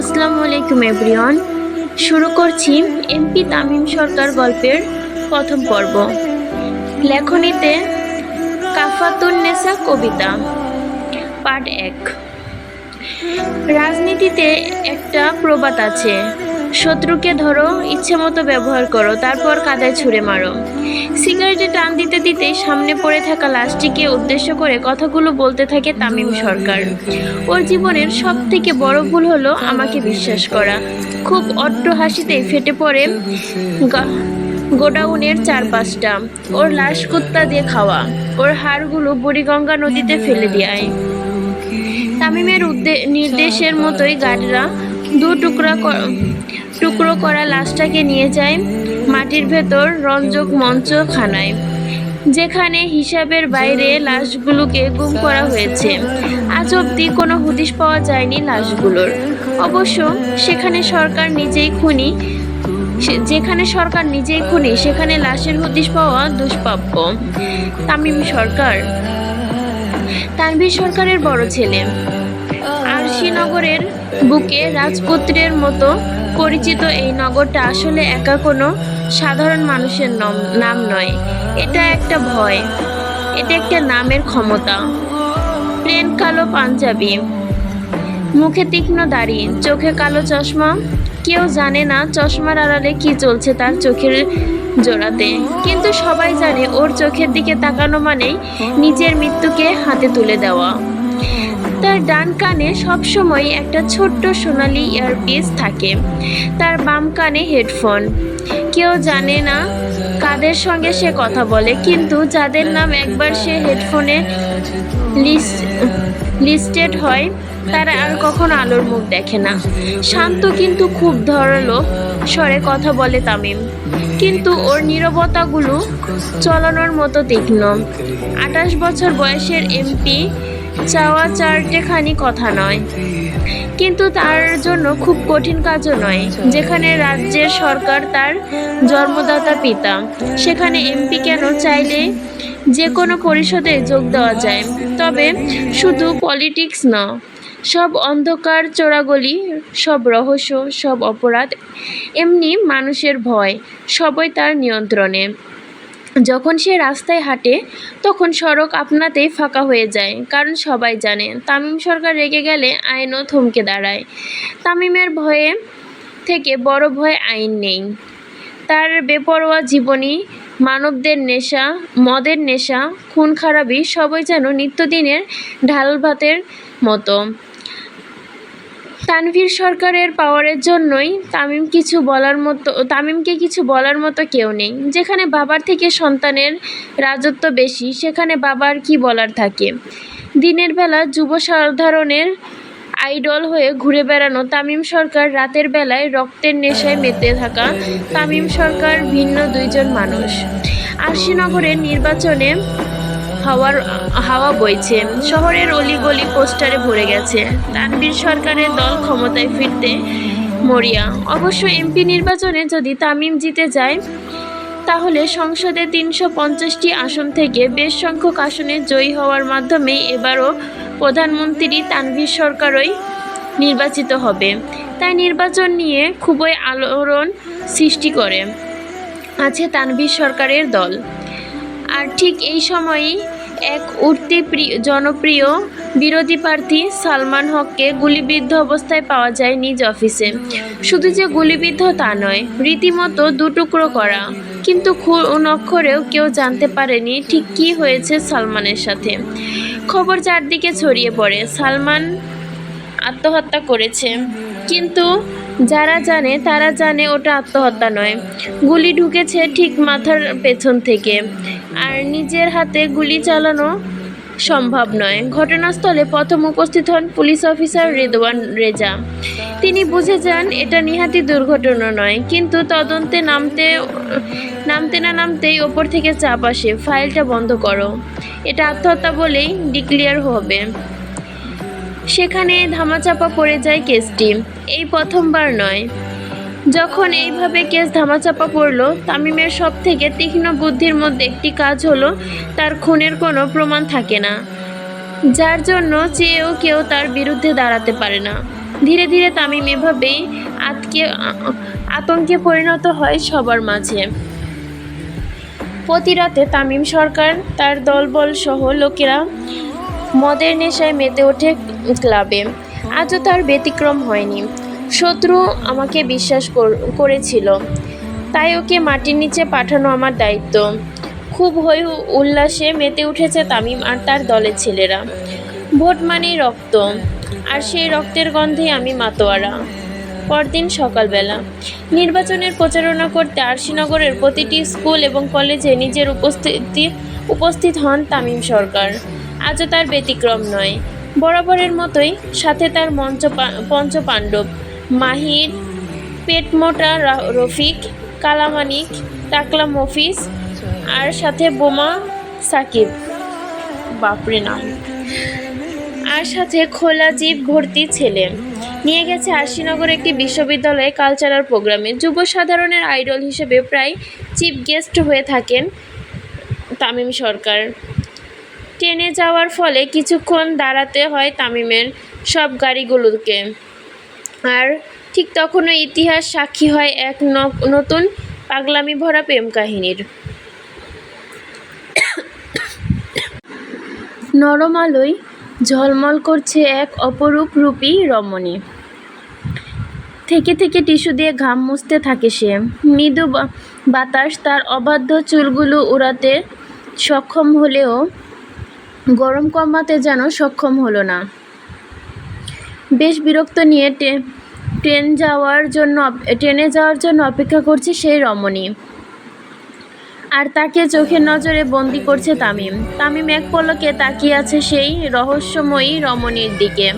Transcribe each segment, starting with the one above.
আসসালামু আলাইকুম, এভরিওয়ান। শুরু করছি এমপি তামিম সরকার গল্পের প্রথম পর্ব। লেখনীতে কাফাতুন নেসা কবিতা, পার্ট এক। রাজনীতিতে একটা প্রবাদ আছে। শত্রুকে ধরো, ইচ্ছে মতো ব্যবহার করো, তারপর কাদায় ছুঁড়ে মারো। সিগারেটে টান দিতে দিতে সামনে পড়ে থাকা লাশটিকে উদ্দেশ্য করে কথাগুলো বলতে থাকে তামিম সরকার। ওর জীবনের সব থেকে বড় ভুল হলো আমাকে বিশ্বাস করা। খুব অট্ট হাসিতে ফেটে পড়ে গোডাউনের চারপাশটা। ওর লাশ কুত্তা দিয়ে খাওয়া। ওর হাড়গুলো বুড়িগঙ্গা নদীতে ফেলে দেয়। তামিমের উদ্দে- নির্দেশের মতোই গার্ডরা দু টুকরা টুকরো করা লাশটাকে নিয়ে যায় মাটির ভেতর রঞ্জক মঞ্চ খানায়, যেখানে হিসাবের বাইরে লাশগুলোকে গুম করা হয়েছে। আজ অবধি কোনো হদিশ পাওয়া যায়নি লাশগুলোর। অবশ্য সেখানে সরকার নিজেই খুনি যেখানে সরকার নিজেই খুনি, সেখানে লাশের হদিশ পাওয়া দুষ্প্রাপ্য। তামিম সরকার তানভীর সরকারের বড় ছেলে। আরশিনগরের বুকে রাজপুত্রের মতো পরিচিত এই নগরটা আসলে একা কোনো সাধারণ মানুষের নাম নয়। এটা একটা ভয়। এটা একটা নামের ক্ষমতা। প্লেন কালো পাঞ্জাবি। মুখে তীক্ষ্ণ দাড়ি, চোখে কালো চশমা। কেউ জানে না চশমার আড়ালে কি চলছে তার চোখের জোড়াতে। কিন্তু সবাই জানে ওর চোখের দিকে তাকানো মানেই নিজের মৃত্যুকে হাতে তুলে দেওয়া। তার ডান কানে সবসময় একটা ছোট্ট সোনালি ইয়ারপিস থাকে। তার বাম কানে হেডফোন কেউ জানে না কাদের সঙ্গে সে কথা বলে, কিন্তু যাদের নাম একবার সে হেডফোনে লিস্ট লিস্টেড হয়, তারা আর কখনো আলোর মুখ দেখে না। শান্ত কিন্তু খুব ধরালো স্বরে কথা বলে তামিম। কিন্তু ওর নীরবতাগুলো চলানোর মতো তীক্ষ্ণ। আঠাশ বছর বয়সের এমপি চাওয়া চারটেখানি কথা নয়। কিন্তু তার জন্য খুব কঠিন কাজও নয়, যেখানে রাজ্যের সরকার তার জন্মদাতা পিতা। সেখানে এমপি কেন চাইলে যে কোনো পরিষদে যোগ দেওয়া যায়। তবে শুধু পলিটিক্স না, সব অন্ধকার চোরাগলি, সব রহস্য, সব অপরাধ, এমনি মানুষের ভয়, সবই তার নিয়ন্ত্রণে। যখন সে রাস্তায় হাঁটে, তখন সড়ক আপনাতেই ফাঁকা হয়ে যায়, কারণ সবাই জানে, তামিম সরকার রেগে গেলে আইনও থমকে দাঁড়ায়। তামিমের ভয়ে থেকে বড় ভয় আইন নেই। তার বেপরোয়া জীবনী, মানবদের নেশা, মদের নেশা, খুন খারাপি সবই যেন নিত্যদিনের ঢাল ভাতের মতো। তানভীর সরকারের পাওয়ারের জন্যই তামিম কিছু বলার মতো, তামিমকে কিছু বলার মতো কেউ নেই। যেখানে বাবার থেকে সন্তানের রাজত্ব বেশি, সেখানে বাবার কি বলার থাকে? দিনের বেলা যুব সাধারণের আইডল হয়ে ঘুরে বেড়ানো তামিম সরকার, রাতের বেলায় রক্তের নেশায় মেতে থাকা তামিম সরকার ভিন্ন দুইজন মানুষ। আরশিনগরের নির্বাচনে হাওয়ার, হাওয়া বইছে। শহরের অলিগলি পোস্টারে ভরে গেছে। তানভীর সরকারের দল ক্ষমতায় ফিরতে মরিয়া। অবশ্য এমপি নির্বাচনে যদি তামিম জিতে যায়, তাহলে সংসদে তিনশো পঞ্চাশটি আসন থেকে বেশ সংখ্যক আসনে জয়ী হওয়ার মাধ্যমে এবারও প্রধানমন্ত্রী তানভীর সরকারই নির্বাচিত হবে। তাই নির্বাচন নিয়ে খুবই আলোড়ন সৃষ্টি করে, আছে তানভীর সরকারের দল। আর ঠিক এই সময়ই এক উঠতি প্রিয় জনপ্রিয় বিরোধী প্রার্থী সালমান হককে গুলিবিদ্ধ অবস্থায় পাওয়া যায় নিজ অফিসে। শুধু যে গুলিবিদ্ধ তা নয়, রীতিমতো দুটুকরো করা। কিন্তু খুন অক্ষরেও কেউ জানতে পারেনি ঠিক কী হয়েছে সালমানের সাথে। খবর চারদিকে ছড়িয়ে পড়ে, সালমান আত্মহত্যা করেছে। কিন্তু যারা জানে, তারা জানে ওটা আত্মহত্যা নয়। গুলি ঢুকেছে ঠিক মাথার পেছন থেকে। আর নিজের হাতে গুলি চালানো সম্ভব নয়। ঘটনাস্থলে প্রথম উপস্থিত হন পুলিশ অফিসার রেদওয়ান রেজা। তিনি বুঝে যান, এটা নিহাতি দুর্ঘটনা নয়। কিন্তু তদন্তে নামতে নামতে না নামতেই ওপর থেকে চাপ আসে। ফাইলটা বন্ধ করো। এটা আত্মহত্যা বলেই ডিক্লেয়ার হবে। সেখানে ধামাচাপা পড়ে যায় কেসটি। এই প্রথমবার নয়। যখন এইভাবে কেস ধামাচাপা পড়ল, তামিমের সব থেকে তীক্ষ্ণ বুদ্ধির মধ্যে একটি কাজ হলো, তার খুনের কোনো প্রমাণ থাকে না। যার জন্য চেয়েও কেউ তার বিরুদ্ধে দাঁড়াতে পারে না। ধীরে ধীরে তামিম এভাবেই আতকে, আতঙ্কে পরিণত হয় সবার মাঝে। প্রতি রাতে তামিম সরকার, তার দলবল সহ লোকেরা মদের নেশায় মেতে ওঠে ক্লাবে। আজও তার ব্যতিক্রম হয়নি। শত্রু আমাকে বিশ্বাস কর- করেছিল। তাই ওকে মাটির নিচে পাঠানো আমার দায়িত্ব। খুব হই উল্লাসে মেতে উঠেছে তামিম আর তার দলের ছেলেরা। ভোট মানেই রক্ত। আর সেই রক্তের গন্ধে আমি মাতোয়ারা। পরদিন সকালবেলা। নির্বাচনের প্রচারণা করতে আরশিনগরের প্রতিটি স্কুল এবং কলেজে নিজের উপস্থিতি উপস্থিত হন তামিম সরকার। আজও তার ব্যতিক্রম নয়। বরাবরের মতোই সাথে তার মঞ্চ পঞ্চপাণ্ডব মাহির, পেটমোটা রফিক, কালামানিক টাকলা মফিজ আর সাথে বোমা সাকিব। বাপরে নাম। আর সাথে খোলা জিপ ভর্তি ছেলে। নিয়ে গেছে আশিনগর একটি বিশ্ববিদ্যালয়ে কালচারাল প্রোগ্রামে যুব সাধারণের আইডল হিসেবে প্রায় চিফ গেস্ট হয়ে থাকেন তামিম সরকার। ট্রেনে যাওয়ার ফলে কিছুক্ষণ দাঁড়াতে হয় তামিমের সব গাড়িগুলোকে। আর ঠিক তখনও ইতিহাস সাক্ষী হয় এক নতুন পাগলামি ভরা প্রেম কাহিনীর। নরম আলোয় ঝলমল করছে এক অপরূপ রূপী রমণী। থেকে থেকে টিস্যু দিয়ে ঘাম মুছতে থাকে সে। মৃদু বাতাস তার অবাধ্য চুলগুলো উড়াতে সক্ষম হলেও গরম কমাতে যেন সক্ষম হলো না। বেশ বিরক্ত নিয়ে ট্রে- ট্রেন যাওয়ার জন্য ট্রেনে যাওয়ার জন্য অপেক্ষা করছে সেই রমণী। আর তাকে চোখের নজরে বন্দি করছে তামিম। তামিম এক পলকে তাকিয়ে আছে সেই রহস্যময়ী রমণীর দিকে।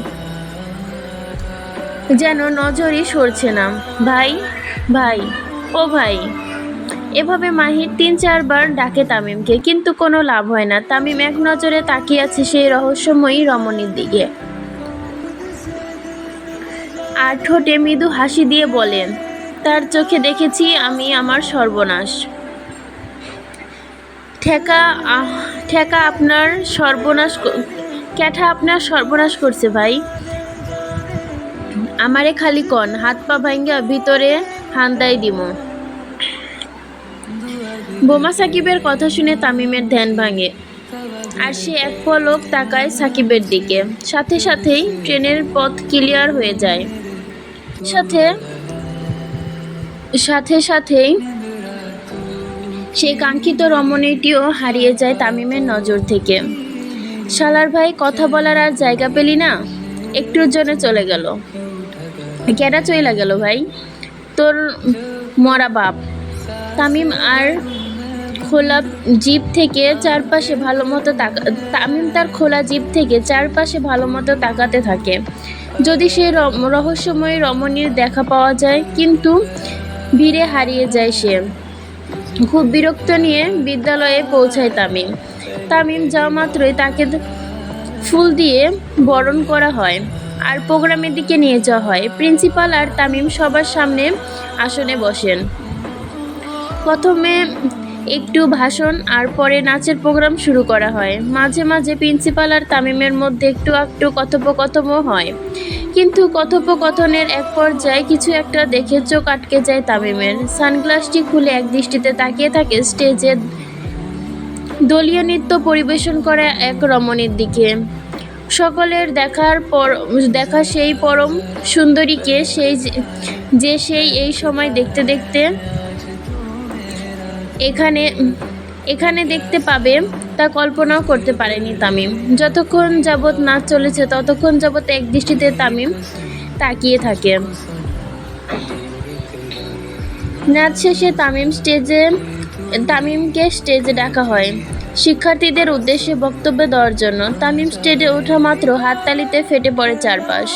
যেন নজরই সরছে না। ভাই ভাই, ও ভাই এভাবে মাহির তিন চারবার ডাকে তামিমকে, কিন্তু কোনো লাভ হয় না। তামিম এক নজরে তাকিয়ে আছে সেই রহস্যময়ী রমণীর দিকে। আর ঠোঁটে মৃদু হাসি দিয়ে বলেন তার চোখে দেখেছি আমি আমার সর্বনাশ। ঠেকা ঠেকা আপনার সর্বনাশ ক্যাঠা আপনার সর্বনাশ করছে ভাই। আমারে খালি কন, হাত পা ভাঙ্গা ভিতরে হান্দাই দিমো। বোমা সাকিবের কথা শুনে তামিমের ধ্যান ভাঙে। আর সে এক পলক তাকায় সাকিবের দিকে। সাথে সাথেই ট্রেনের পথ ক্লিয়ার হয়ে যায়। সাথে সাথে সাথেই সেই কাঙ্ক্ষিত রমণীটিও হারিয়ে যায় তামিমের নজর থেকে। শালার ভাই কথা বলার আর জায়গা পেলি না? একটুর জন্য চলে গেল। কেডা চইলা গেল ভাই? তোর মরা বাপ। তামিম আর খোলা জিপ থেকে চারপাশে ভালো মতো তাকা তামিম তার খোলা জিপ থেকে চারপাশে ভালো মতো তাকাতে থাকে। যদি সেই রহস্যময় রমণীর দেখা পাওয়া যায়, কিন্তু ভিড়ে হারিয়ে যায় সে। খুব বিরক্ত নিয়ে বিদ্যালয়ে পৌঁছায় তামিম। তামিম যাওয়া মাত্রই তাকে ফুল দিয়ে বরণ করা হয় আর প্রোগ্রামের দিকে নিয়ে যাওয়া হয়। প্রিন্সিপাল আর তামিম সবার সামনে আসনে বসেন। প্রথমে একটু ভাষণ আর পরে নাচের প্রোগ্রাম শুরু করা হয়। মাঝে মাঝে প্রিন্সিপাল আর তামিমের মধ্যে একটু একটু কথোপকথনও হয়। কিন্তু কথোপকথনের এক পর্যায়ে কিছু একটা দেখে চোখ আটকে যায় তামিমের। সানগ্লাসটি খুলে এক দৃষ্টিতে তাকিয়ে থাকে স্টেজে দলীয় নৃত্য পরিবেশন করে এক রমণীর দিকে। সকলের দেখার পর, দেখা সেই পরম সুন্দরীকে সেই যে- যে সেই এই সময় দেখতে দেখতে এখানে এখানে দেখতে পাবে, তা কল্পনাও করতে পারেনি তামিম। যতক্ষণ যাবৎ নাচ চলেছে, ততক্ষণ যাবৎ এক দৃষ্টিতে তামিম তাকিয়ে থাকে। নাচ শেষে তামিম স্টেজে, তামিমকে স্টেজে ডাকা হয়। শিক্ষার্থীদের উদ্দেশ্যে বক্তব্য দেওয়ার জন্য তামিম স্টেজে ওঠা মাত্র হাততালিতে ফেটে পড়ে চারপাশ।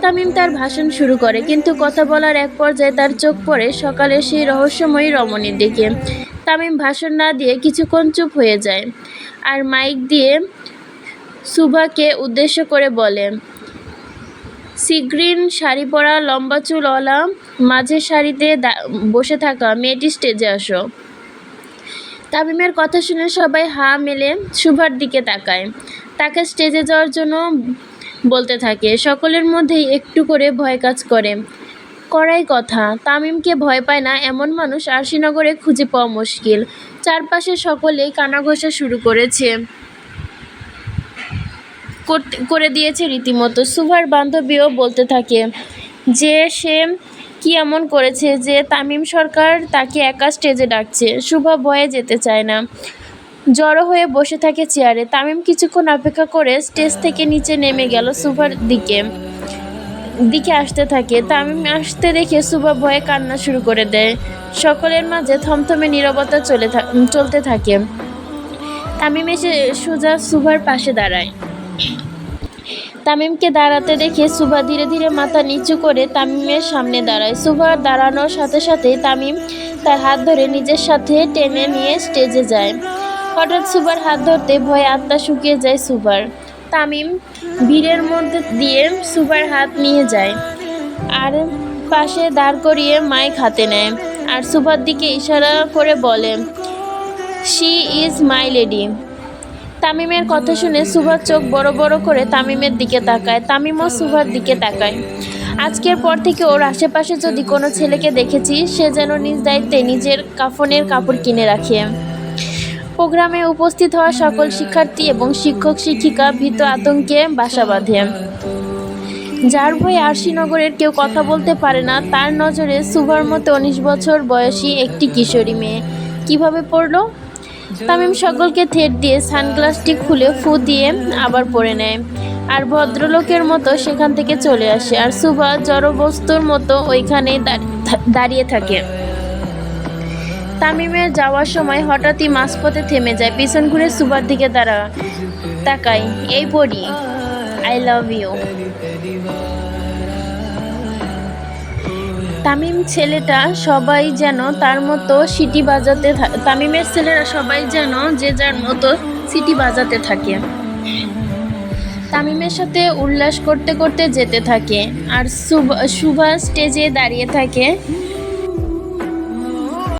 তামিম তার ভাষণ শুরু করে, কিন্তু কথা বলার এক পর্যায়ে তার চোখ পড়ে সকালে সেই রহস্যময়ী রমণীর দিকে। তামিম ভাষণ না দিয়ে কিছুক্ষণ চুপ হয়ে যায় আর মাইক দিয়ে সুভাকে উদ্দেশ্য করে বলে, সিগ্রিন, শাড়ি পরা, লম্বা চুলওয়ালা সারিতে দা- বসে থাকা, মেয়েটি স্টেজে আসো তামিমের কথা শুনে সবাই হা মেলে সুভার দিকে তাকায়। তাকে স্টেজে যাওয়ার জন্য বলতে থাকে, সকলের মধ্যেই একটু করে ভয় কাজ করে। করাই কথা, তামিমকে ভয় পায় না এমন মানুষ আরশিনগরে খুঁজে পাওয়া মুশকিল। চারপাশে সকলেই কানাঘষা শুরু করেছে। করে দিয়েছে রীতিমতো। সুভার বান্ধবীও বলতে থাকে যে, সে কি এমন করেছে যে, তামিম সরকার তাকে একা স্টেজে ডাকছে। শুভা ভয়ে যেতে চায় না। জড়ো হয়ে বসে থাকে চেয়ারে। তামিম কিছুক্ষণ অপেক্ষা করে স্টেজ থেকে নিচে নেমে গেল সুভার দিকে। দিকে আসতে থাকে। তামিম আসতে দেখে সুভা ভয়ে কান্না শুরু করে দেয়। সকলের মাঝে থমথমে নীরবতা চলে চলতে থাকে। তামিম এসে সোজা সুভার পাশে দাঁড়ায়। তামিমকে দাঁড়াতে দেখে সুভা ধীরে ধীরে মাথা নিচু করে তামিমের সামনে দাঁড়ায়। সুভা দাঁড়ানোর সাথে সাথে তামিম তার হাত ধরে নিজের সাথে টেনে নিয়ে স্টেজে যায়। হঠাৎ সুভার হাত ধরতে ভয়ে আত্মা শুকিয়ে যায় সুভার তামিম ভিড়ের মধ্যে দিয়ে সুভার হাত নিয়ে যায় আর পাশে দাঁড় করিয়ে মাইক হাতে নেয় আর সুভার দিকে ইশারা করে বলে শি ইজ মাই লেডি তামিমের কথা শুনে সুভার চোখ বড় বড় করে তামিমের দিকে তাকায়, তামিমও সুভার দিকে তাকায়। আজকের পর থেকে ওর আশেপাশে যদি কোনো ছেলেকে দেখেছি, সে যেন নিজ দায়িত্বে নিজের কাফনের কাপড় কিনে রাখে। প্রোগ্রামে উপস্থিত হওয়া সকল শিক্ষার্থী এবং শিক্ষক শিক্ষিকা ভীত আতঙ্কে বাসা বাঁধে। যার ভয়ে আরশিনগরের কেউ কথা বলতে পারে না, তার নজরে সুভার মতো উনিশ বছর বয়সী একটি কিশোরী মেয়ে। কীভাবে পড়ল? তামিম সকলকে থেট দিয়ে সানগ্লাসটি খুলে ফু দিয়ে আবার পরে নেয়। আর ভদ্রলোকের মতো সেখান থেকে চলে আসে। আর সুভা জড়বস্তুর মতো ওইখানেই দাঁড়িয়ে থাকে। তামিমের যাওয়ার সময় হঠাৎই মাঝপথে থেমে যায়, পিছন ঘুরে সুভার দিকে দাঁড়া তাকাই এই পড়ি আই লাভ ইউ তামিম ছেলেটা সবাই যেন তার মতো সিটি বাজাতে তামিমের ছেলেরা সবাই যেন যে যার মতো সিটি বাজাতে থাকে। তামিমের সাথে উল্লাস করতে করতে যেতে থাকে। আর সুভা স্টেজে দাঁড়িয়ে থাকে।